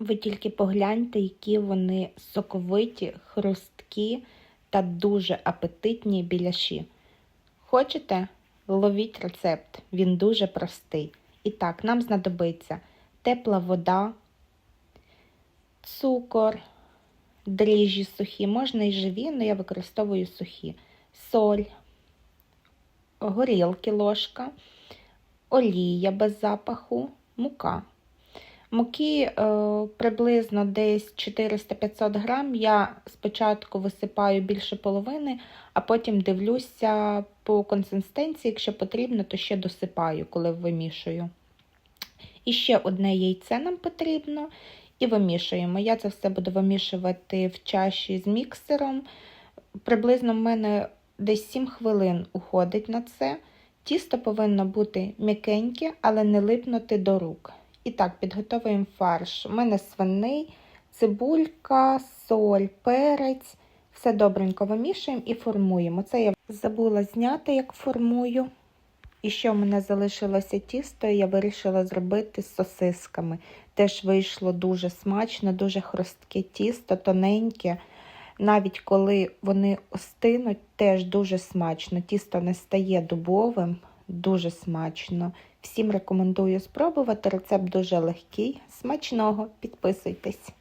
Ви тільки погляньте, які вони соковиті, хрусткі та дуже апетитні біляші. Хочете? Ловіть рецепт, він дуже простий. І так, нам знадобиться тепла вода, цукор, дріжджі сухі, можна і живі, але я використовую сухі, соль, горілки ложка, олія без запаху, мука. Муки е, приблизно десь 400-500 грам. Я спочатку висипаю більше половини, а потім дивлюся по консистенції, якщо потрібно, то ще досипаю, коли вимішую. І ще одне яйце нам потрібно. І вимішуємо. Я це все буду вимішувати в чаші з міксером. Приблизно в мене десь 7 хвилин уходить на це. Тісто повинно бути м'якеньке, але не липнути до рук. І так, підготовуємо фарш. У мене свиний, цибулька, соль, перець. Все добренько вимішуємо і формуємо. Це я забула зняти, як формую. І що в мене залишилося тісто, я вирішила зробити з сосисками. Теж вийшло дуже смачно, дуже хрустке тісто, тоненьке. Навіть коли вони остинуть, теж дуже смачно. Тісто не стає дубовим, дуже смачно. Всім рекомендую спробувати. Рецепт дуже легкий. Смачного, підписуйтесь.